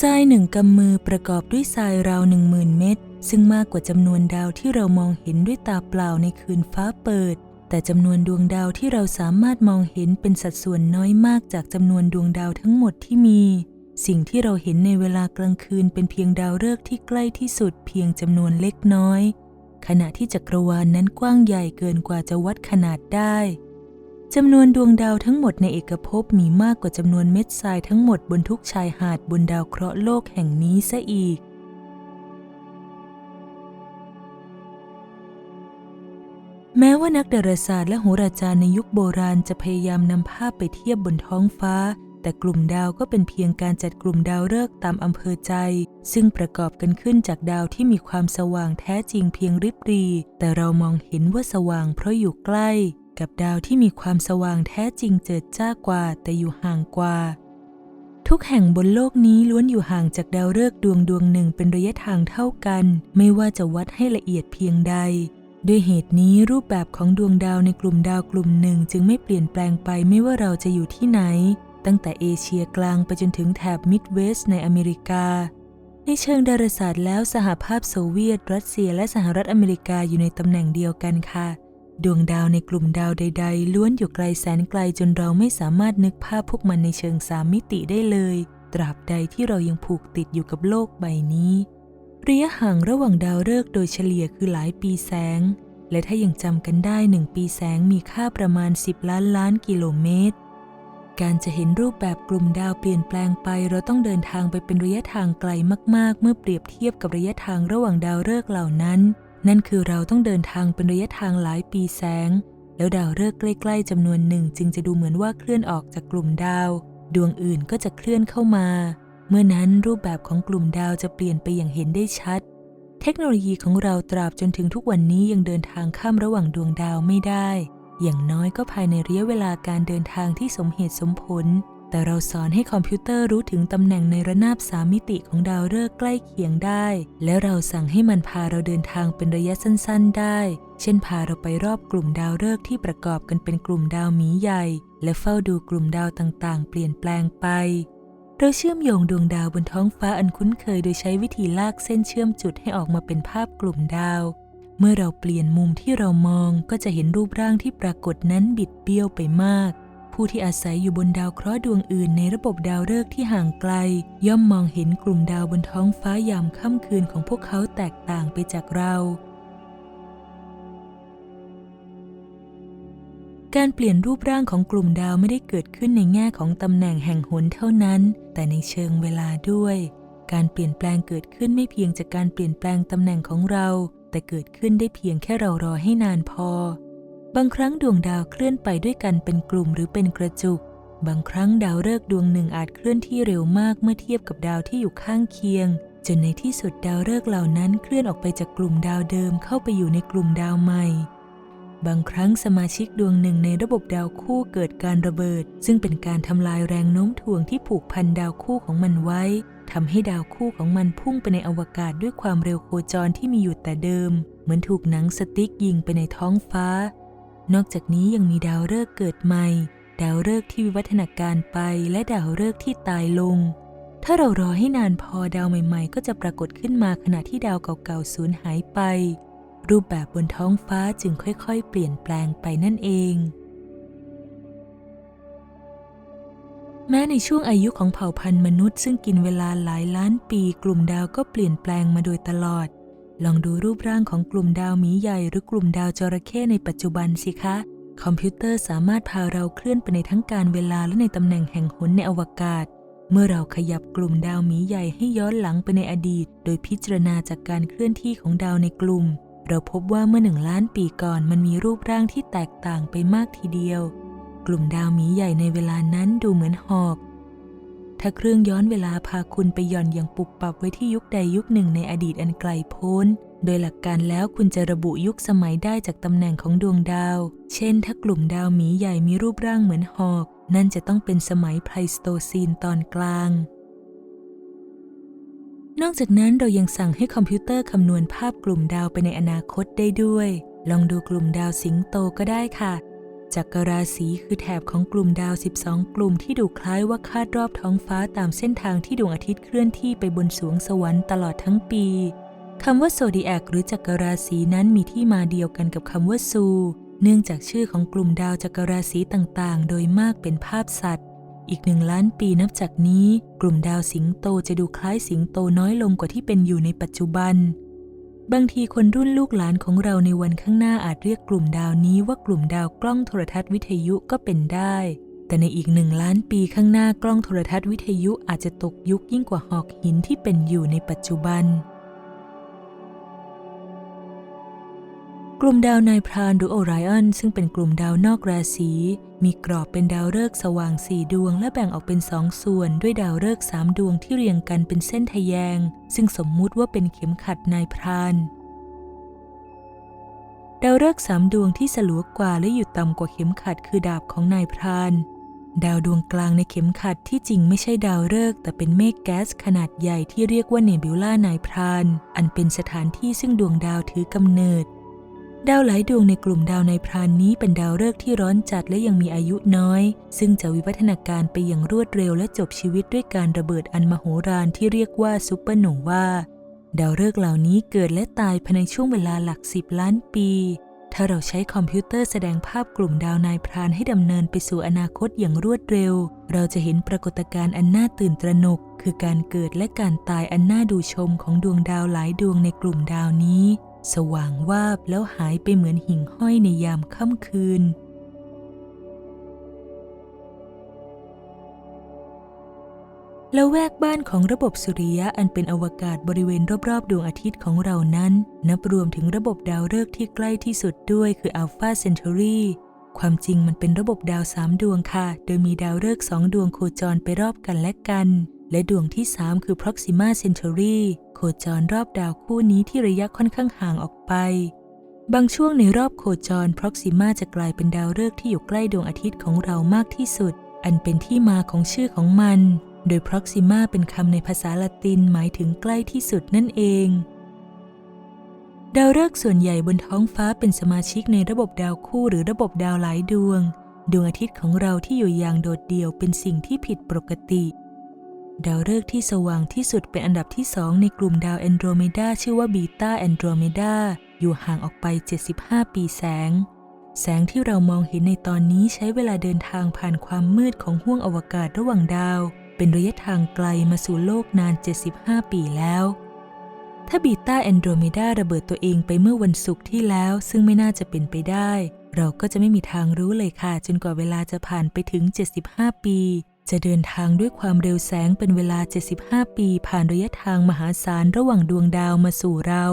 ทรายหนึ่งกำมือประกอบด้วยทรายราวหนึ่งหมื่นเม็ดซึ่งมากกว่าจำนวนดาวที่เรามองเห็นด้วยตาเปล่าในคืนฟ้าเปิด แต่จำนวนดวงดาวที่เราสามารถมองเห็นเป็นสัดส่วนน้อยมากจากจำนวนดวงดาวทั้งหมดที่มี สิ่งที่เราเห็นในเวลากลางคืนเป็นเพียงดาวฤกษ์ที่ใกล้ที่สุดเพียงจำนวนเล็กน้อย ขณะที่จักรวาลนนั้นกว้างใหญ่เกินกว่าจะวัดขนาดได้ จำนวนดวงดาวทั้งหมดในเอกภพมีมากกว่าจำนวนเม็ดทรายทั้งหมดบนทุกชายหาดบนดาวเคราะห์โลกแห่งนี้ซะอีก แม้ว่านักดาราศาสตร์และโหราจารย์ในยุคโบราณจะพยายามนำภาพไปเทียบบนท้องฟ้า แต่กลุ่มดาวก็เป็นเพียงการจัดกลุ่มดาวฤกษ์ตามอำเภอใจ ซึ่งประกอบกันขึ้นจากดาวที่มีความสว่างแท้จริงเพียงริบรี แต่เรามองเห็นว่าสว่างเพราะอยู่ใกล้ กับดาวที่มีความสว่างแท้จริงเจิดจ้ากว่าแต่อยู่ห่างกว่า ทุกแห่งบนโลกนี้ล้วนอยู่ห่างจากดาวฤกษ์ดวงดวงหนึ่งเป็นระยะทางเท่ากัน ไม่ว่าจะวัดให้ละเอียดเพียงใด ด้วยเหตุนี้รูปแบบของดวงดาวในกลุ่มดาวกลุ่มหนึ่งจึงไม่เปลี่ยนแปลงไปไม่ว่าเราจะอยู่ที่ไหน ตั้งแต่เอเชียกลางไปจนถึงแถบมิดเวสต์ในอเมริกาในเชิงดาราศาสตร์แล้วสหภาพโซเวียต รัสเซีย และสหรัฐอเมริกาอยู่ในตำแหน่งเดียวกันค่ะ ดวงดาวในกลุ่มดาวใด ๆ ล้วนอยู่ไกลแสนไกลจนเราไม่สามารถนึกภาพพวกมันในเชิงสามมิติได้เลย ตราบใดที่เรายังผูกติดอยู่กับโลกใบนี้ระยะห่างระหว่างดาวฤกษ์โดยเฉลี่ยคือหลายปีแสง และถ้ายังจำกันได้หนึ่งปีแสงมีค่าประมาณ 10 ล้านล้านกิโลเมตร การจะเห็นรูปแบบกลุ่มดาวเปลี่ยนแปลงไป เราต้องเดินทางไปเป็นระยะทางไกลมากๆ เมื่อเปรียบเทียบกับระยะทางระหว่างดาวฤกษ์เหล่านั้น นั่นคือเราต้องเดินทางเป็นระยะทางหลายปีแสง แล้วดาวฤกษ์ใกล้ๆจำนวนหนึ่งจึงจะดูเหมือนว่าเคลื่อนออกจากกลุ่มดาว ดวงอื่นก็จะเคลื่อนเข้ามา เมื่อนั้นรูปแบบของกลุ่มดาวจะเปลี่ยนไปอย่างเห็นได้ชัด เทคโนโลยีของเราตราบจนถึงทุกวันนี้ยังเดินทางข้ามระหว่างดวงดาวไม่ได้ อย่างน้อยก็ภายในระยะเวลาการเดินทางที่สมเหตุสมผล แต่เราสอนให้คอมพิวเตอร์รู้ถึงตำแหน่งในระนาบสามมิติของดาวฤกษ์ใกล้เคียงได้ และเราสั่งให้มันพาเราเดินทางเป็นระยะสั้น ๆ ได้ เช่นพาเราไปรอบกลุ่มดาวฤกษ์ที่ประกอบกันเป็นกลุ่มดาวหมีใหญ่ และเฝ้าดูกลุ่มดาวต่างๆ เปลี่ยนแปลงไป เราเชื่อมโยงดวงดาวบนท้องฟ้าอันคุ้นเคยโดยใช้วิธีลากเส้นเชื่อมจุดให้ออกมาเป็นภาพกลุ่มดาว เมื่อเราเปลี่ยนมุมที่เรามองก็จะเห็นรูปร่างที่ปรากฏนั้นบิดเบี้ยวไปมาก ผู้ที่อาศัยอยู่บนดาวเคราะห์ดวงอื่นในระบบดาวฤกษ์ที่ห่างไกล ย่อมมองเห็นกลุ่มดาวบนท้องฟ้ายามค่ำคืนของพวกเขาแตกต่างไปจากเรา การเปลี่ยนรูปร่างของกลุ่มดาวไม่ได้เกิดขึ้นในแง่ของตำแหน่งแห่งหนเท่านั้น แต่ในเชิงเวลาด้วย การเปลี่ยนแปลงเกิดขึ้นไม่เพียงจากการเปลี่ยนแปลงตำแหน่งของเรา แต่เกิดขึ้นได้เพียงแค่เรารอให้นานพอ บางครั้งดวงดาวเคลื่อนไปด้วยกันเป็นกลุ่มหรือเป็นกระจุก บางครั้งดาวฤกษ์ดวงหนึ่งอาจเคลื่อนที่เร็วมากเมื่อเทียบกับดาวที่อยู่ข้างเคียง จนในที่สุดดาวฤกษ์เหล่านั้นเคลื่อนออกไปจากกลุ่มดาวเดิมเข้าไปอยู่ในกลุ่มดาวใหม่ บางครั้งสมาชิกดวงหนึ่งในระบบดาวคู่เกิดการระเบิด ซึ่งเป็นการทำลายแรงโน้มถ่วงที่ผูกพันดาวคู่ของมันไว้ทำให้ดาวคู่ของมันพุ่งไปในอวกาศด้วยความเร็วโคจรที่มีอยู่แต่เดิม เหมือนถูกหนังสติ๊กยิงไปในท้องฟ้า นอกจากนี้ยังมีดาวฤกษ์เกิดใหม่ ดาวฤกษ์ที่วิวัฒนาการไปและดาวฤกษ์ที่ตายลง ถ้าเรารอให้นานพอดาวใหม่ ๆ ก็จะปรากฏขึ้นมาขณะที่ดาวเก่าๆสูญหายไป รูปแบบบนท้องฟ้าจึงค่อยๆ เปลี่ยนแปลงไปนั่นเอง แม้ในช่วงอายุของเผ่าพันธุ์มนุษย์ซึ่งกินเวลาหลายล้านปีกลุ่มดาวก็เปลี่ยนแปลงมาโดยตลอด ลองดูรูปร่างของกลุ่มดาวหมีใหญ่หรือกลุ่มดาวจระเข้ในปัจจุบันสิคะ คอมพิวเตอร์สามารถพาเราเคลื่อนไปในทั้งการเวลาและในตำแหน่งแห่งหนในอวกาศ เมื่อเราขยับกลุ่มดาวหมีใหญ่ให้ย้อนหลังไปในอดีต โดยพิจารณาจากการเคลื่อนที่ของดาวในกลุ่ม เราพบว่าเมื่อหนึ่งล้านปีก่อนมันมีรูปร่างที่แตกต่างไปมากทีเดียว กลุ่มดาวหมีใหญ่ในเวลานั้นดูเหมือนหอก ถ้าเครื่องย้อนเวลาพาคุณไปหย่อนอย่างปุบปับไว้ที่ยุคใดยุคหนึ่งในอดีตอันไกลโพ้น โดยหลักการแล้วคุณจะระบุยุคสมัยได้จากตำแหน่งของดวงดาว เช่น ถ้ากลุ่มดาวหมีใหญ่มีรูปร่างเหมือนหอก นั่นจะต้องเป็นสมัยไพลสโตซีนตอนกลาง นอกจากนั้นเรายังสั่งให้คอมพิวเตอร์คำนวณภาพกลุ่มดาวไปในอนาคตได้ด้วย ลองดูกลุ่มดาวสิงโตก็ได้ค่ะ จักรราศีคือแถบของกลุ่มดาว 12 กลุ่มที่ดูคล้ายว่าคาดรอบท้องฟ้าตามเส้นทางที่ดวงอาทิตย์เคลื่อนที่ไปบนสวงสวรรค์ตลอดทั้งปีคำว่าโซดีแอกหรือจักรราศีนั้นมีที่มาเดียวกันกับคำว่าซู เนื่องจากชื่อของกลุ่มดาวจักรราศีต่างๆ โดยมากเป็นภาพสัตว์ อีกหนึ่งล้านปีนับจากนี้ กลุ่มดาวสิงโตจะดูคล้ายสิงโตน้อยลงกว่าที่เป็นอยู่ในปัจจุบัน บางทีคนรุ่นลูกหลานของเราในวันข้างหน้าอาจเรียกกลุ่มดาวนี้ว่ากลุ่มดาวกล้องโทรทัศน์วิทยุก็เป็นได้ แต่ในอีกหนึ่งล้านปีข้างหน้ากล้องโทรทัศน์วิทยุอาจจะตกยุคยิ่งกว่าหอกหินที่เป็นอยู่ในปัจจุบัน ลุ่มดาวนายพรานหรือโอไรอันซึ่งเป็นกลุ่มดาวนอกราศีมีกรอบเป็นดาวฤกษ์สว่างสี่ดวง และแบ่งออกเป็นสองส่วนด้วยดาวฤกษ์สามดวงที่เรียงกันเป็นเส้นทะแยง ซึ่งสมมุติว่าเป็นเข็มขัดนายพรานดาวฤกษ์สามดวงที่สลัวกว่าและอยู่ต่ำกว่าเข็มขัดคือดาบของนายพราน ดาวดวงกลางในเข็มขัดที่จริงไม่ใช่ดาวฤกษ์แต่เป็นเมฆแก๊สขนาดใหญ่ที่เรียกว่าเนบิวลานายพราน อันเป็นสถานที่ซึ่งดวงดาวถือกำเนิด ดาวหลายดวงในกลุ่มดาวในพรานนี้เป็นดาวฤกษ์ที่ร้อนจัดและยังมีอายุน้อย ซึ่งจะวิวัฒนาการไปอย่างรวดเร็วและจบชีวิตด้วยการระเบิดอันมโหฬารที่เรียกว่าซูเปอร์โนวาดาวฤกษ์เหล่านี้เกิดและตายภายในช่วงเวลาหลักสิบล้านปี ถ้าเราใช้คอมพิวเตอร์แสดงภาพกลุ่มดาวนายพรานให้ดำเนินไปสู่อนาคตอย่างรวดเร็ว เราจะเห็นปรากฏการณ์อันน่าตื่นตระหนก คือการเกิดและการตายอันน่าดูชมของดวงดาวหลายดวงในกลุ่มดาวนี้ สว่างวาบแล้วหายไปเหมือนหิ่งห้อยในยามค่ำคืน แล้วแวกบ้านของระบบสุริยะอันเป็นอวกาศบริเวณรอบๆ ดวงอาทิตย์ของเรานั้น นับรวมถึงระบบดาวฤกษ์ที่ใกล้ที่สุดด้วยคืออัลฟาเซน t ูรีความจริงมันเป็นระบบดาวสามดวงค่ะ โดยมีดาวฤกษ์สองดวงโคจรไปรอบกันและกัน และดวงที่ 3 คือ Proxima Centauri โคจรรอบดาวคู่นี้ที่ระยะค่อนข้างห่างออกไป บางช่วงในรอบโคจร Proxima จะกลายเป็นดาวฤกษ์ที่อยู่ใกล้ดวงอาทิตย์ของเรามากที่สุด อันเป็นที่มาของชื่อของมัน โดย Proxima เป็นคำในภาษาละตินหมายถึงใกล้ที่สุดนั่นเอง ดาวฤกษ์ส่วนใหญ่บนท้องฟ้าเป็นสมาชิกในระบบดาวคู่หรือระบบดาวหลายดวง ดวงอาทิตย์ของเราที่อยู่อย่างโดดเดี่ยวเป็นสิ่งที่ผิดปกติ ดาวฤกษ์ที่สว่างที่สุดเป็นอันดับที่สองในกลุ่มดาวแอนโดรเมดาชื่อว่าบีตาแอนโดรเมดาอยู่ห่างออกไป 75 ปีแสง แสงที่เรามองเห็นในตอนนี้ใช้เวลาเดินทางผ่านความมืดของห้วงอวกาศระหว่างดาว เป็นระยะทางไกลมาสู่โลกนาน 75 ปีแล้ว ถ้าบีตาแอนโดรเมดาระเบิดตัวเองไปเมื่อวันศุกร์ที่แล้ว ซึ่งไม่น่าจะเป็นไปได้ เราก็จะไม่มีทางรู้เลยค่ะ จนกว่าเวลาจะผ่านไปถึง 75 ปี จะเดินทางด้วยความเร็วแสงเป็นเวลา 75 ปีผ่านระยะทางมหาศาลระหว่างดวงดาวมาสู่เรา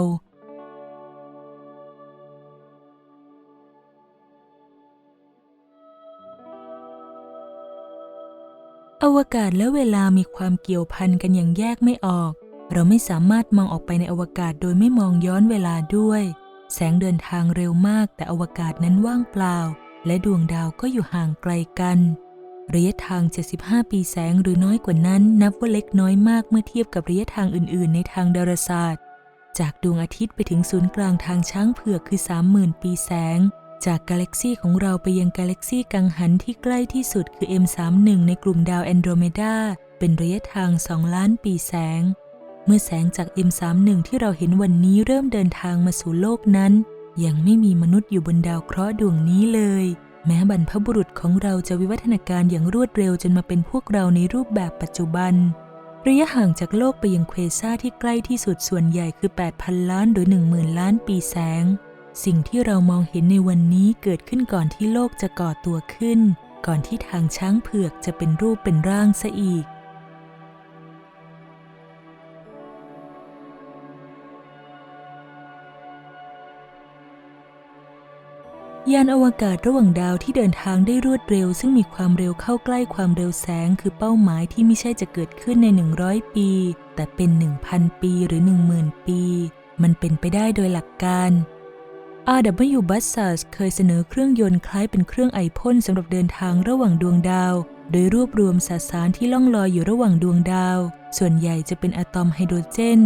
อวกาศและเวลามีความเกี่ยวพันกันอย่างแยกไม่ออก เราไม่สามารถมองออกไปในอวกาศโดยไม่มองย้อนเวลาด้วย แสงเดินทางเร็วมากแต่อวกาศนั้นว่างเปล่า และดวงดาวก็อยู่ห่างไกลกัน ระยะทาง 75 ปีแสงหรือน้อยกว่านั้น นับว่าเล็กน้อยมากเมื่อเทียบกับระยะทางอื่น ๆ ในทางดาราศาสตร์ จากดวงอาทิตย์ไปถึงศูนย์กลางทางช้างเผือกคือ 30,000 ปีแสง จากกาแล็กซีของเราไปยังกาแล็กซีกังหันที่ใกล้ที่สุดคือ M31 ในกลุ่มดาวแอนโดรเมดาเป็นระยะทาง 2 ล้านปีแสง เมื่อแสงจาก M31 ที่เราเห็นวันนี้เริ่มเดินทางมาสู่โลกนั้น ยังไม่มีมนุษย์อยู่บนดาวเคราะห์ดวงนี้เลย แม้บรรพบุรุษของเราจะวิวัฒนาการอย่างรวดเร็วจนมาเป็นพวกเราในรูปแบบปัจจุบัน ระยะห่างจากโลกไปยังเควซ่าที่ใกล้ที่สุดส่วนใหญ่คือ 8,000 ล้านหรือ 10,000 ล้านปีแสง สิ่งที่เรามองเห็นในวันนี้เกิดขึ้นก่อนที่โลกจะก่อตัวขึ้น ก่อนที่ทางช้างเผือกจะเป็นรูปเป็นร่างซะอีก ยานอวกาศระหว่างดาวที่เดินทางได้รวดเร็ว ซึ่งมีความเร็วเข้าใกล้ความเร็วแสง คือเป้าหมายที่ไม่ใช่จะเกิดขึ้นใน 100 ปี แต่เป็น 1,000 ปีหรือ 10,000 ปี มันเป็นไปได้โดยหลักการ R.W. b u s s a s เคยเสนอเครื่องยนต์คล้ายเป็นเครื่องไอพ่นสำหรับเดินทางระหว่างดวงดาว โดยรวบรวมสสารที่ล่องลอยอยู่ระหว่างดวงดาว ส่วนใหญ่จะเป็นอะตอมไฮโดรเจน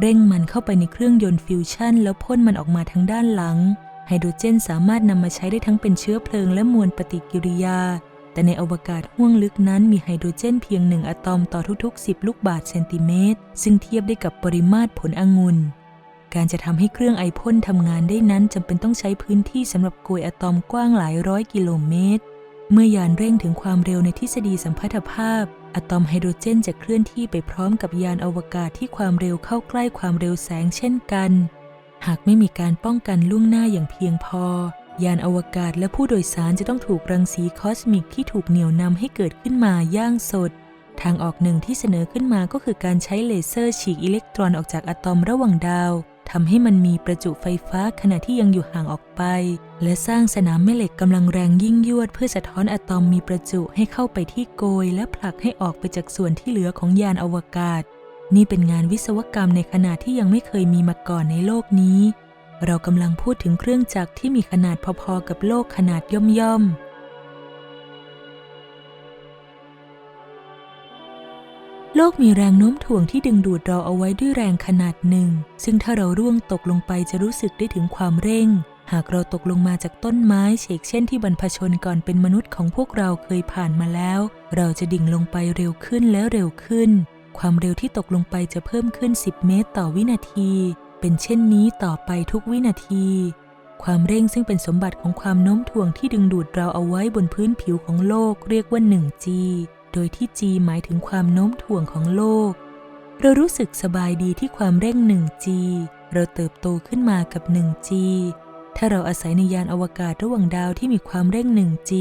เร่งมันเข้าไปในเครื่องยนต์ฟิวชั่น แล้วพ่นมันออกมาทางด้านหลัง ไฮโดรเจนสามารถนำมาใช้ได้ทั้งเป็นเชื้อเพลิงและมวลปฏิกิริยา แต่ในอวกาศห้วงลึกนั้นมีไฮโดรเจนเพียงหนึ่งอะตอมต่อทุกๆ 10 ลูกบาศก์เซนติเมตร ซึ่งเทียบได้กับปริมาตรผลองุ่น การจะทำให้เครื่องไอพ่นทำงานได้นั้นจำเป็นต้องใช้พื้นที่สำหรับโกยอะตอมกว้างหลายร้อยกิโลเมตร เมื่อยานเร่งถึงความเร็วในทฤษฎีสัมพัทธภาพอะตอมไฮโดรเจนจะเคลื่อนที่ไปพร้อมกับยานอวกาศที่ความเร็วเข้าใกล้ความเร็วแสงเช่นกัน หากไม่มีการป้องกันล่วงหน้าอย่างเพียงพอ ยานอวกาศและผู้โดยสารจะต้องถูกรังสีคอสมิกที่ถูกเหนี่ยวนำให้เกิดขึ้นมาย่างสด ทางออกหนึ่งที่เสนอขึ้นมาก็คือการใช้เลเซอร์ฉีกอิเล็กตรอนออกจากอะตอมระหว่างดาวทำให้มันมีประจุไฟฟ้าขณะที่ยังอยู่ห่างออกไป และสร้างสนามแม่เหล็กกำลังแรงยิ่งยวด เพื่อสะท้อนอะตอมมีประจุให้เข้าไปที่โกย และผลักให้ออกไปจากส่วนที่เหลือของยานอวกาศ นี่เป็นงานวิศวกรรมในขนาดที่ยังไม่เคยมีมาก่อนในโลกนี้ เรากำลังพูดถึงเครื่องจักรที่มีขนาดพอๆกับโลกขนาดย่อมๆโลกมีแรงโน้มถ่วงที่ดึงดูดเราเอาไว้ด้วยแรงขนาดหนึ่ง ซึ่งถ้าเราร่วงตกลงไปจะรู้สึกได้ถึงความเร่ง หากเราตกลงมาจากต้นไม้เฉกเช่นที่บรรพชนก่อนเป็นมนุษย์ของพวกเราเคยผ่านมาแล้ว เราจะดิ่งลงไปเร็วขึ้นและเร็วขึ้น ความเร็วที่ตกลงไปจะเพิ่มขึ้น 10 เมตรต่อวินาที เป็นเช่นนี้ต่อไปทุกวินาที ความเร่งซึ่งเป็นสมบัติของความโน้มถ่วงที่ดึงดูดเราเอาไว้บนพื้นผิวของโลกเรียกว่า 1G โดยที่ G หมายถึงความโน้มถ่วงของโลก เรารู้สึกสบายดีที่ความเร่ง 1G เราเติบโตขึ้นมากับ 1G ถ้าเราอาศัยในยานอวกาศระหว่างดาวที่มีความเร่ง 1G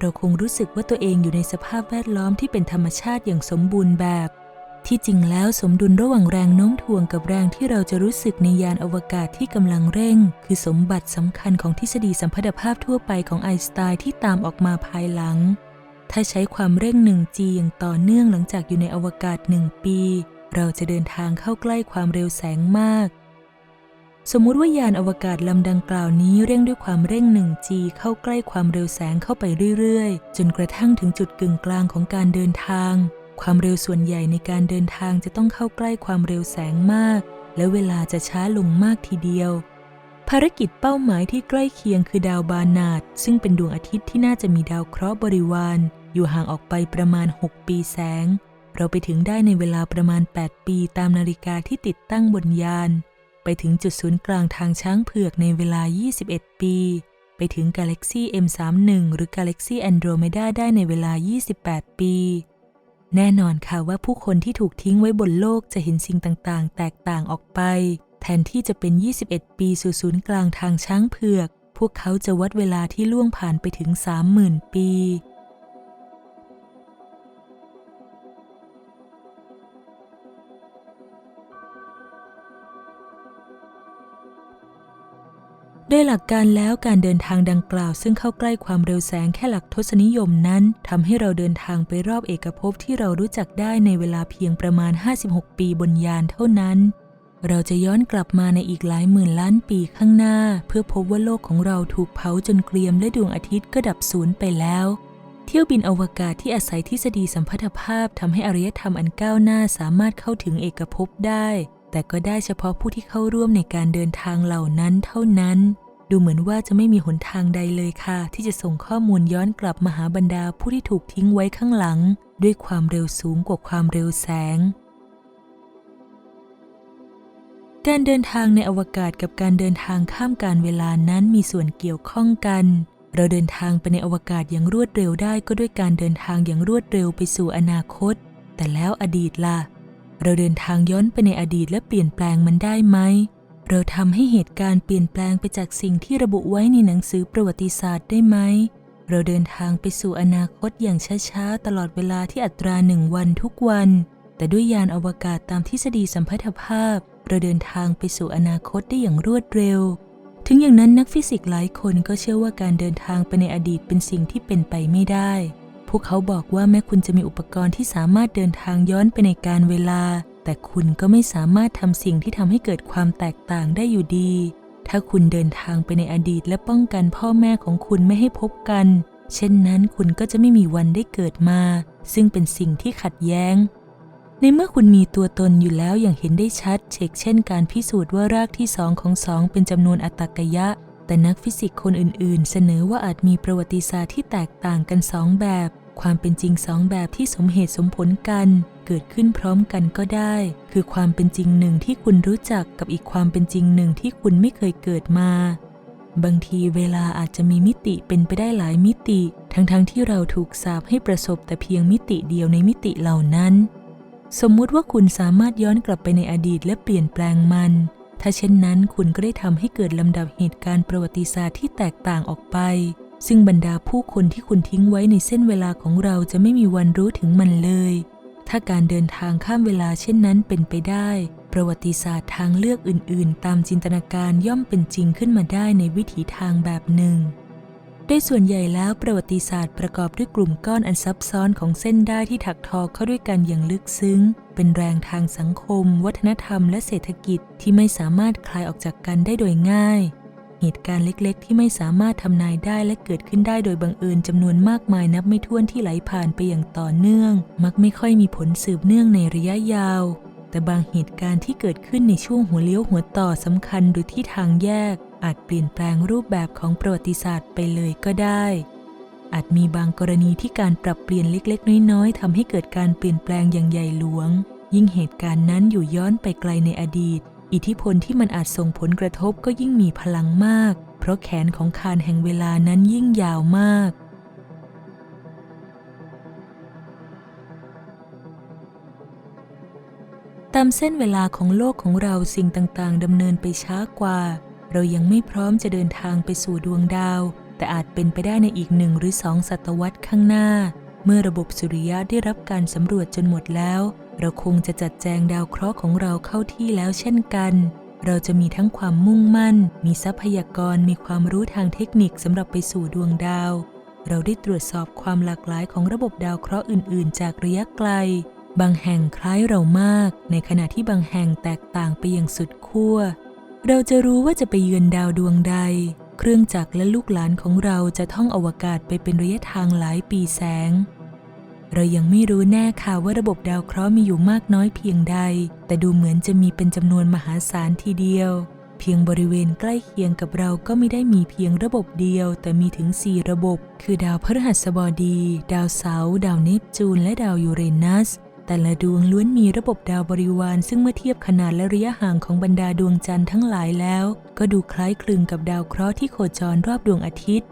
เราคงรู้สึกว่าตัวเองอยู่ในสภาพแวดล้อมที่เป็นธรรมชาติอย่างสมบูรณ์แบบ ที่จริงแล้วสมดุลระหว่างแรงโน้มถ่วงกับแรงที่เราจะรู้สึกในยานอวกาศที่กำลังเร่ง คือสมบัติสำคัญของทฤษฎีสัมพัทธภาพทั่วไปของไอน์สไตน์ที่ตามออกมาภายหลัง ถ้าใช้ความเร่ง 1G อย่างต่อเนื่องหลังจากอยู่ในอวกาศ 1 ปี เราจะเดินทางเข้าใกล้ความเร็วแสงมาก สมมุติว่ายานอวกาศลำดังกล่าวนี้เร่งด้วยความเร่ง 1G เข้าใกล้ความเร็วแสงเข้าไปเรื่อยๆ จนกระทั่งถึงจุดกึ่งกลางของการเดินทาง ความเร็วส่วนใหญ่ในการเดินทางจะต้องเข้าใกล้ความเร็วแสงมาก และเวลาจะช้าลงมากทีเดียว ภารกิจเป้าหมายที่ใกล้เคียงคือดาวบานาดซึ่งเป็นดวงอาทิตย์ที่น่าจะมีดาวเคราะห์บริวาร อยู่ห่างออกไปประมาณ 6 ปีแสง เราไปถึงได้ในเวลาประมาณ 8 ปีตามนาฬิกาที่ติดตั้งบนยาน ไปถึงจุดศูนย์กลางทางช้างเผือกในเวลา 21 ปี ไปถึงกาแล็กซี่ M31 หรือกาแล็กซี่แอนโดรเมดาได้ในเวลา 28 ปี แน่นอนค่ะว่าผู้คนที่ถูกทิ้งไว้บนโลกจะเห็นสิ่งต่างๆ แตกต่างออกไป แทนที่จะเป็น 21 ปีสู่ศูนย์กลางทางช้างเผือก พวกเขาจะวัดเวลาที่ล่วงผ่านไปถึง 30,000 ปี โดยหลักการแล้วการเดินทางดังกล่าว ซึ่งเข้าใกล้ความเร็วแสงแค่หลักทศนิยมนั้นทำให้เราเดินทางไปรอบเอกภพที่เรารู้จักได้ในเวลาเพียงประมาณ 56 ปีบนยานเท่านั้น เราจะย้อนกลับมาในอีกหลายหมื่นล้านปีข้างหน้า เพื่อพบว่าโลกของเราถูกเผาจนเกรียมและดวงอาทิตย์ก็ดับสูญไปแล้ว เที่ยวบินอวกาศที่อาศัยทฤษฎีสัมพัทธภาพทำให้อารยธรรมอันก้าวหน้าสามารถเข้าถึงเอกภพได้ แต่ก็ได้เฉพาะผู้ที่เข้าร่วมในการเดินทางเหล่านั้นเท่านั้น ดูเหมือนว่าจะไม่มีหนทางใดเลยค่ะ ที่จะส่งข้อมูลย้อนกลับมาหาบรรดาผู้ที่ถูกทิ้งไว้ข้างหลัง ด้วยความเร็วสูงกว่าความเร็วแสง การเดินทางในอวกาศกับการเดินทางข้ามการเวลานั้นมีส่วนเกี่ยวข้องกัน เราเดินทางไปในอวกาศอย่างรวดเร็วได้ก็ด้วยการเดินทางอย่างรวดเร็วไปสู่อนาคต แต่แล้วอดีตล่ะ เราเดินทางย้อนไปในอดีตและเปลี่ยนแปลงมันได้ไหม เราทำให้เหตุการณ์เปลี่ยนแปลงไปจากสิ่งที่ระบุไว้ในหนังสือประวัติศาสตร์ได้ไหม เราเดินทางไปสู่อนาคตอย่างช้าๆ ตลอดเวลาที่อัตราหนึ่งวันทุกวัน แต่ด้วยยานอวกาศตามทฤษฎีสัมพัทธภาพ เราเดินทางไปสู่อนาคตได้อย่างรวดเร็ว ถึงอย่างนั้นนักฟิสิกส์หลายคนก็เชื่อว่าการเดินทางไปในอดีตเป็นสิ่งที่เป็นไปไม่ได้ พวกเขาบอกว่าแม้คุณจะมีอุปกรณ์ที่สามารถเดินทางย้อนไปในการเวลา แต่คุณก็ไม่สามารถทำสิ่งที่ทำให้เกิดความแตกต่างได้อยู่ดี ถ้าคุณเดินทางไปในอดีตและป้องกันพ่อแม่ของคุณไม่ให้พบกัน เช่นนั้นคุณก็จะไม่มีวันได้เกิดมา ซึ่งเป็นสิ่งที่ขัดแย้ง ในเมื่อคุณมีตัวตนอยู่แล้วอย่างเห็นได้ชัด เชกเช่น การพิสูจน์ว่ารากที่สองของสองเป็นจำนวนอัตตกยะ แต่นักฟิสิกส์คนอื่นๆ เสนอว่าอาจมีประวัติศาสตร์ที่แตกต่างกันสองแบบ ความเป็นจริงสองแบบที่สมเหตุสมผลกัน เกิดขึ้นพร้อมกันก็ได้ คือความเป็นจริงหนึ่งที่คุณรู้จักกับอีกความเป็นจริงหนึ่งที่คุณไม่เคยเกิดมา บางทีเวลาอาจจะมีมิติเป็นไปได้หลายมิติ ทั้งๆทที่เราถูกสาปให้ประสบแต่เพียงมิติเดียวในมิติเหล่านั้นสมมุติว่าคุณสามารถย้อนกลับไปในอดีตและเปลี่ยนแปลงมัน ถ้าเช่นนั้นคุณก็ได้ทำให้เกิดลำดับเหตุการณ์ประวัติศาสตร์ที่แตกต่างออกไป ซึ่งบรรดาผู้คนที่คุณทิ้งไว้ในเส้นเวลาของเราจะไม่มีวันรู้ถึงมันเลย ถ้าการเดินทางข้ามเวลาเช่นนั้นเป็นไปได้ ประวัติศาสตร์ทางเลือกอื่น ๆ ตามจินตนาการย่อมเป็นจริงขึ้นมาได้ในวิถีทางแบบหนึ่ง โดยส่วนใหญ่แล้วประวัติศาสตร์ประกอบด้วยกลุ่มก้อนอันซับซ้อนของเส้นได้ที่ถักทอเข้าด้วยกันอย่างลึกซึ้ง เป็นแรงทางสังคม วัฒนธรรม และเศรษฐกิจที่ไม่สามารถคลายออกจากกันได้โดยง่าย เหตุการณ์เล็กๆ ที่ไม่สามารถทำนายได้และเกิดขึ้นได้โดยบังเอิญจำนวนมากมายนับไม่ถ้วนที่ไหลผ่านไปอย่างต่อเนื่อง มักไม่ค่อยมีผลสืบเนื่องในระยะยาว แต่บางเหตุการณ์ที่เกิดขึ้นในช่วงหัวเลี้ยวหัวต่อสำคัญโดยที่ทางแยก อาจเปลี่ยนแปลงรูปแบบของประวัติศาสตร์ไปเลยก็ได้ อาจมีบางกรณีที่การปรับเปลี่ยนเล็กๆ น้อยๆทำให้เกิดการเปลี่ยนแปลงอย่างใหญ่หลวง ยิ่งเหตุการณ์นั้นอยู่ย้อนไปไกลในอดีต อิทธิพลที่มันอาจส่งผลกระทบก็ยิ่งมีพลังมาก เพราะแขนของคานแห่งเวลานั้นยิ่งยาวมากตามเส้นเวลาของโลกของเราสิ่งต่างๆดำเนินไปช้ากว่า เรายังไม่พร้อมจะเดินทางไปสู่ดวงดาว แต่อาจเป็นไปได้ในอีกหนึ่งหรือสองศตวรรษข้างหน้า เมื่อระบบสุริยะได้รับการสำรวจจนหมดแล้ว เราคงจะจัดแจงดาวเคราะห์ของเราเข้าที่แล้วเช่นกัน เราจะมีทั้งความมุ่งมั่น มีทรัพยากร มีความรู้ทางเทคนิคสำหรับไปสู่ดวงดาว เราได้ตรวจสอบความหลากหลายของระบบดาวเคราะห์อื่น ๆ จากระยะไกล บางแห่งคล้ายเรามาก ในขณะที่บางแห่งแตกต่างไปอย่างสุดขั้ว เราจะรู้ว่าจะไปเยือนดาวดวงใด เครื่องจักรและลูกหลานของเราจะท่องอวกาศไปเป็นระยะทางหลายปีแสง เรายังไม่รู้แน่ค่ะว่าระบบดาวเคราะห์มีอยู่มากน้อยเพียงใด แต่ดูเหมือนจะมีเป็นจำนวนมหาศาลทีเดียว เพียงบริเวณใกล้เคียงกับเราก็ไม่ได้มีเพียงระบบเดียว แต่มีถึง 4 ระบบ คือดาวพฤหัสบดี ดาวเสาร์ดาวเนปจูน และดาวยูเรนัส แต่ละดวงล้วนมีระบบดาวบริวาร ซึ่งเมื่อเทียบขนาดและระยะห่างของบรรดาดวงจันทร์ทั้งหลายแล้ว ก็ดูคล้ายคลึงกับดาวเคราะห์ที่โคจรรอบดวงอาทิตย์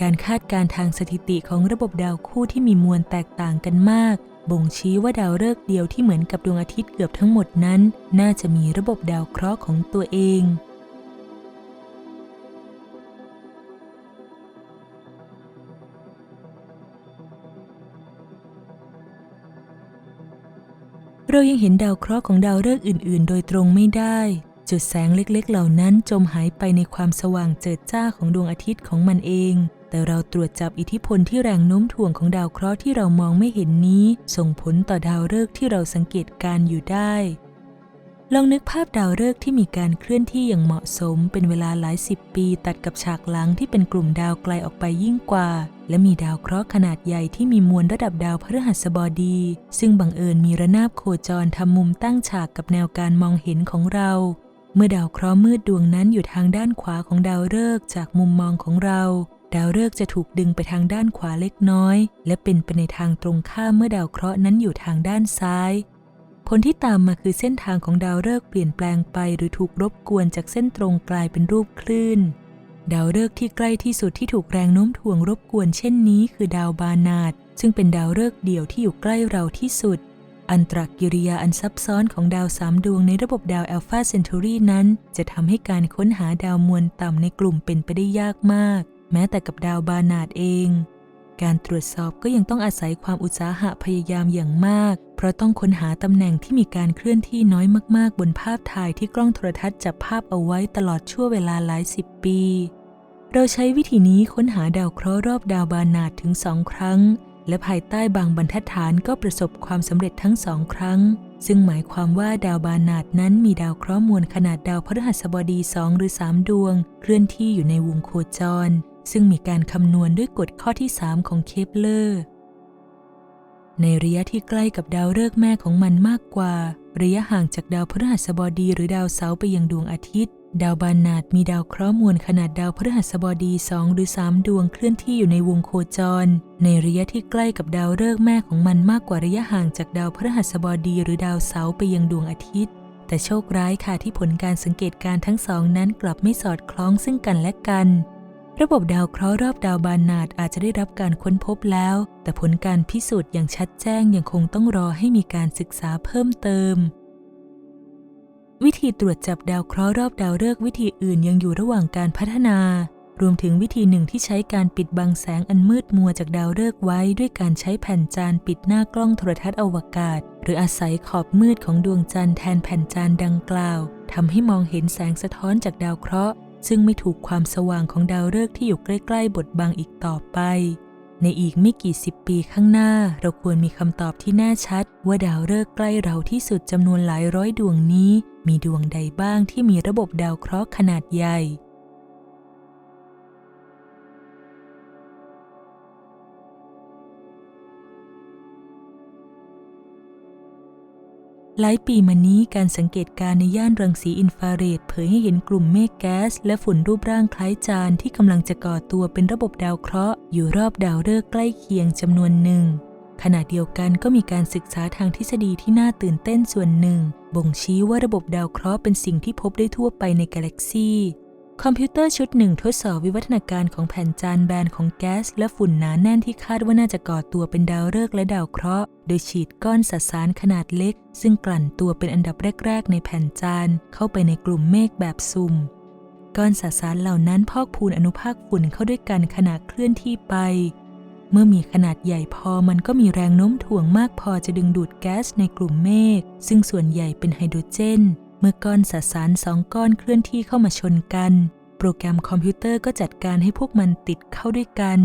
การคาดการทางสถิติของระบบดาวคู่ที่มีมวลแตกต่างกันมาก บ่งชี้ว่าดาวฤกษ์เดียวที่เหมือนกับดวงอาทิตย์เกือบทั้งหมดนั้น น่าจะมีระบบดาวเคราะห์ของตัวเอง เรายังเห็นดาวเคราะห์ของดาวฤกษ์อื่น ๆ โดยตรงไม่ได้ จุดแสงเล็กๆ เหล่านั้นจมหายไปในความสว่างเจิดจ้าของดวงอาทิตย์ของมันเอง แต่เราตรวจจับอิทธิพลที่แรงโน้มถ่วงของดาวเคราะห์ที่เรามองไม่เห็นนี้ ส่งผลต่อดาวฤกษ์ที่เราสังเกตการณ์อยู่ได้ ลองนึกภาพดาวฤกษ์ที่มีการเคลื่อนที่อย่างเหมาะสมเป็นเวลาหลายสิบปี ตัดกับฉากหลังที่เป็นกลุ่มดาวไกลออกไปยิ่งกว่า และมีดาวเคราะห์ขนาดใหญ่ที่มีมวลระดับดาวพฤหัสบดี ซึ่งบังเอิญมีระนาบโคจรทำมุมตั้งฉากกับแนวการมองเห็นของเรา เมื่อดาวเคราะห์มืดดวงนั้นอยู่ทางด้านขวาของดาวฤกษ์จากมุมมองของเรา ดาวฤกษ์จะถูกดึงไปทางด้านขวาเล็กน้อย และเป็นไปในทางตรงข้ามเมื่อดาวเคราะห์นั้นอยู่ทางด้านซ้าย ผลที่ตามมาคือเส้นทางของดาวฤกษ์เปลี่ยนแปลงไปหรือถูกรบกวนจากเส้นตรงกลายเป็นรูปคลื่น ดาวฤกษ์ที่ใกล้ที่สุดที่ถูกแรงโน้มถ่วงรบกวนเช่นนี้คือดาวบานาดซึ่งเป็นดาวฤกษ์เดี่ยวที่อยู่ใกล้เราที่สุด อันตรกิริยาอันซับซ้อนของดาวสามดวงในระบบดาวแอลฟาเซนตูรีนั้น จะทำให้การค้นหาดาวมวลต่ำในกลุ่มเป็นไปได้ยากมาก แม้แต่กับดาวบานาดเอง การตรวจสอบก็ยังต้องอาศัยความอุตสาหะพยายามอย่างมาก เพราะต้องค้นหาตำแหน่งที่มีการเคลื่อนที่น้อยมาก ๆ บนภาพถ่ายที่กล้องโทรทัศน์จับภาพเอาไว้ตลอดชั่วเวลาหลายสิบปี เราใช้วิธีนี้ค้นหาดาวเคราะห์รอบดาวบานาดถึงสองครั้ง และภายใต้บางบรรทัดฐานก็ประสบความสำเร็จทั้งสองครั้ง ซึ่งหมายความว่าดาวบานาดนั้นมีดาวเคราะห์มวลขนาดดาวพฤหัสบดีสองหรือสามดวง เคลื่อนที่อยู่ในวงโคจร ซึ่งมีการคำนวณด้วยกฎข้อที่ 3 ของเคปเลอร์ ในระยะที่ใกล้กับดาวฤกษ์แม่ของมันมากกว่า ระยะห่างจากดาวพฤหัสบดีหรือดาวเสาร์ไปยังดวงอาทิตย์ ดาวบานนาดมีดาวเคราะห์มวลขนาดดาวพฤหัสบดีสองหรือสามดวงเคลื่อนที่อยู่ในวงโคจร ในระยะที่ใกล้กับดาวฤกษ์แม่ของมันมากกว่าระยะห่างจากดาวพฤหัสบดี หรือดาวเสาร์ไปยังดวงอาทิตย์แต่โชคร้ายค่ะที่ผลการสังเกตการณ์ทั้งสองนั้นกลับไม่สอดคล้องซึ่งกันและกัน ระบบดาวเคราะห์รอบดาวบานนาดอาจจะได้รับการค้นพบแล้ว แต่ผลการพิสูจน์อย่างชัดแจ้งยังคงต้องรอให้มีการศึกษาเพิ่มเติม วิธีตรวจจับดาวเคราะห์รอบดาวฤกษ์วิธีอื่นยังอยู่ระหว่างการพัฒนา รวมถึงวิธีหนึ่งที่ใช้การปิดบังแสงอันมืดมัวจากดาวฤกษ์ไว้ด้วยการใช้แผ่นจานปิดหน้ากล้องโทรทัศน์อวกาศ หรืออาศัยขอบมืดของดวงจันทร์แทนแผ่นจานดังกล่าวทำให้มองเห็นแสงสะท้อนจากดาวเคราะห์ ซึ่งไม่ถูกความสว่างของดาวฤกษ์ที่อยู่ใกล้ๆบดบังอีกต่อไป ในอีกไม่กี่สิบปีข้างหน้า เราควรมีคำตอบที่แน่ชัด ว่าดาวฤกษ์ใกล้เราที่สุดจำนวนหลายร้อยดวงนี้ มีดวงใดบ้างที่มีระบบดาวเคราะห์ขนาดใหญ่ หลายปีมานี้การสังเกตการณ์ในย่านรังสีอินฟราเรดเผยให้เห็นกลุ่มเมฆแก๊ส และฝุ่นรูปร่างคล้ายจานที่กำลังจะก่อตัวเป็นระบบดาวเคราะห์อยู่รอบดาวฤกษ์ใกล้เคียงจำนวนหนึ่ง ขณะเดียวกันก็มีการศึกษาทางทฤษฎีที่น่าตื่นเต้นส่วนหนึ่ง บ่งชี้ว่าระบบดาวเคราะห์เป็นสิ่งที่พบได้ทั่วไปในกาแล็กซี คอมพิวเตอร์ชุดหนึ่งทดสอบวิวัฒนาการของแผ่นจานแบนของแก๊สและฝุ่นหนาแน่นที่คาดว่าน่าจะก่อตัวเป็นดาวฤกษ์และดาวเคราะห์ โดยฉีดก้อนสสารขนาดเล็ก ซึ่งกลั่นตัวเป็นอันดับแรก ๆ ในแผ่นจาน เข้าไปในกลุ่มเมฆแบบสุ่ม ก้อนสสารเหล่านั้นพอกพูนอนุภาคฝุ่นเข้าด้วยกันขณะเคลื่อนที่ไป เมื่อมีขนาดใหญ่พอมันก็มีแรงโน้มถ่วงมากพอจะดึงดูดแก๊สในกลุ่มเมฆซึ่งส่วนใหญ่เป็นไฮโดรเจน เมื่อก้อนสสารสองก้อนเคลื่อนที่เข้ามาชนกัน โปรแกรมคอมพิวเตอร์ก็จัดการให้พวกมันติดเข้าด้วยกัน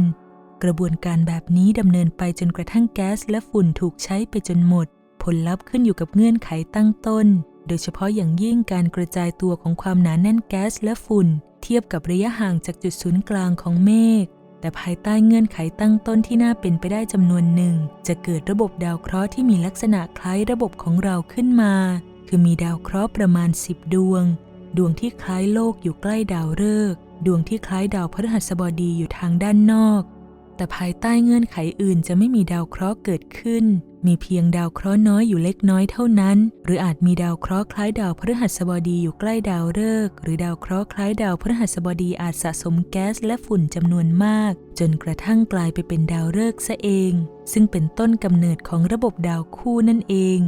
กระบวนการแบบนี้ดำเนินไปจนกระทั่งแก๊สและฝุ่นถูกใช้ไปจนหมด ผลลัพธ์ขึ้นอยู่กับเงื่อนไขตั้งต้น โดยเฉพาะอย่างยิ่งการกระจายตัวของความหนาแน่นแก๊สและฝุ่น เทียบกับระยะห่างจากจุดศูนย์กลางของเมฆแต่ภายใต้เงื่อนไขตั้งต้นที่น่าเป็นไปได้จำนวนหนึ่ง จะเกิดระบบดาวเคราะห์ที่มีลักษณะคล้ายระบบของเราขึ้นมา คือมีดาวเคราะห์ประมาณ 10 ดวง ดวงที่คล้ายโลกอยู่ใกล้ดาวฤกษ์ดวงที่คล้ายดาวพฤหัสบดีอยู่ทางด้านนอก แต่ภายใต้เงื่อนไขอื่นจะไม่มีดาวเคราะห์เกิดขึ้น มีเพียงดาวเคราะห์น้อยอยู่เล็กน้อยเท่านั้น หรืออาจมีดาวเคราะห์คล้ายดาวพฤหัสบดีอยู่ใกล้ดาวฤกษ์หรือดาวเคราะห์คล้ายดาวพฤหัสบดีอาจสะสมแก๊สและฝุ่นจำนวนมาก จนกระทั่งกลายไปเป็นดาวฤกษ์ซะเอง ซึ่งเป็นต้นกำเนิดของระบบดาวคู่นั่นเอง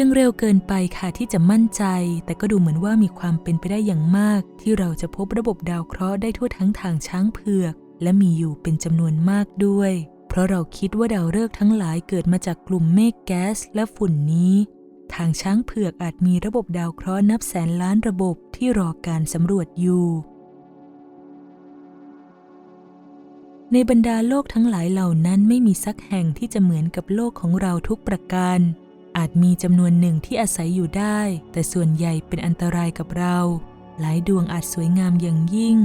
ยังเร็วเกินไปค่ะที่จะมั่นใจ แต่ก็ดูเหมือนว่ามีความเป็นไปได้อย่างมาก ที่เราจะพบระบบดาวเคราะห์ได้ทั่วทั้งทางช้างเผือก และมีอยู่เป็นจำนวนมากด้วย เพราะเราคิดว่าดาวฤกษ์ทั้งหลายเกิดมาจากกลุ่มเมฆแก๊สและฝุ่นนี้ ทางช้างเผือกอาจมีระบบดาวเคราะห์นับแสนล้านระบบที่รอการสำรวจอยู่ในบรรดาโลกทั้งหลายเหล่านั้นไม่มีสักแห่งที่จะเหมือนกับโลกของเราทุกประการ อาจมีจำนวนหนึ่งที่อาศัยอยู่ได้ แต่ส่วนใหญ่เป็นอันตรายกับเรา หลายดวงอาจสวยงามอย่างยิ่ง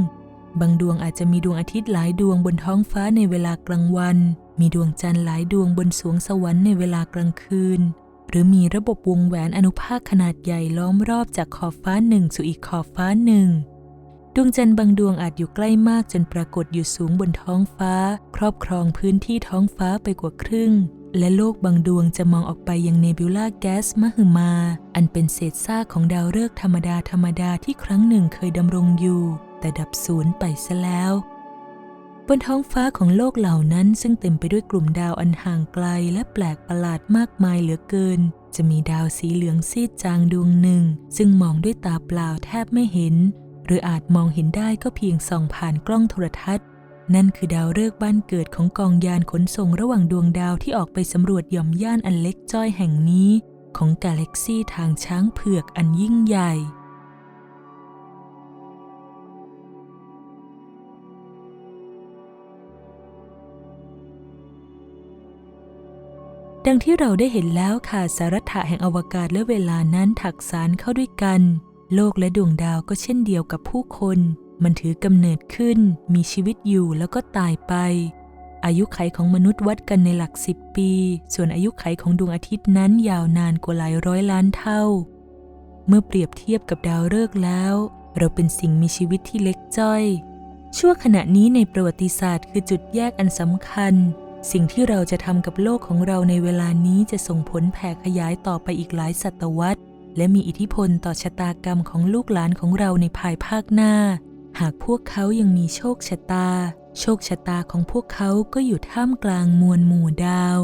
บางดวงอาจจะมีดวงอาทิตย์หลายดวงบนท้องฟ้าในเวลากลางวัน มีดวงจันทร์หลายดวงบนสวงสวรรค์ในเวลากลางคืน หรือมีระบบวงแหวนอนุภาคขนาดใหญ่ล้อมรอบจากขอบฟ้าหนึ่งสู่อีกขอบฟ้าหนึ่งดวงจันทร์บางดวงอาจอยู่ใกล้มากจนปรากฏอยู่สูงบนท้องฟ้า ครอบครองพื้นที่ท้องฟ้าไปกว่าครึ่ง และโลกบางดวงจะมองออกไปยังเนบิวลาแก๊สมหึมา อันเป็นเศษซากของดาวฤกษ์ธรรมดาธรรมดาที่ครั้งหนึ่งเคยดำรงอยู่ แต่ดับสูญไปซะแล้ว บนท้องฟ้าของโลกเหล่านั้นซึ่งเต็มไปด้วยกลุ่มดาวอันห่างไกลและแปลกประหลาดมากมายเหลือเกิน จะมีดาวสีเหลืองซีดจางดวงหนึ่ง ซึ่งมองด้วยตาเปล่าแทบไม่เห็น หรืออาจมองเห็นได้ก็เพียงส่องผ่านกล้องโทรทัศน์ นั่นคือดาวฤกษ์บ้านเกิดของกองยานขนส่งระหว่างดวงดาวที่ออกไปสำรวจหย่อมย่านอันเล็กจ้อยแห่งนี้ ของกาแล็กซีทางช้างเผือกอันยิ่งใหญ่ดังที่เราได้เห็นแล้วค่ะสารัฐะแห่งอวกาศและเวลานั้นถักสารเข้าด้วยกัน โลกและดวงดาวก็เช่นเดียวกับผู้คน มันถือกำเนิดขึ้น มีชีวิตอยู่แล้วก็ตายไป อายุไขของมนุษย์วัดกันในหลักสิบปี ส่วนอายุไขของดวงอาทิตย์นั้นยาวนานกว่าหลายร้อยล้านเท่า เมื่อเปรียบเทียบกับดาวฤกษ์แล้ว เราเป็นสิ่งมีชีวิตที่เล็กจ้อย ชั่วขณะนี้ในประวัติศาสตร์คือจุดแยกอันสำคัญ สิ่งที่เราจะทำกับโลกของเราในเวลานี้จะส่งผลแผ่ขยายต่อไปอีกหลายศตวรรษและมีอิทธิพลต่อชะตากรรมของลูกหลานของเราในภายภาคหน้า หากพวกเขายังมีโชคชะตา โชคชะตาของพวกเขาก็อยู่ท่ามกลางมวลหมู่ดาว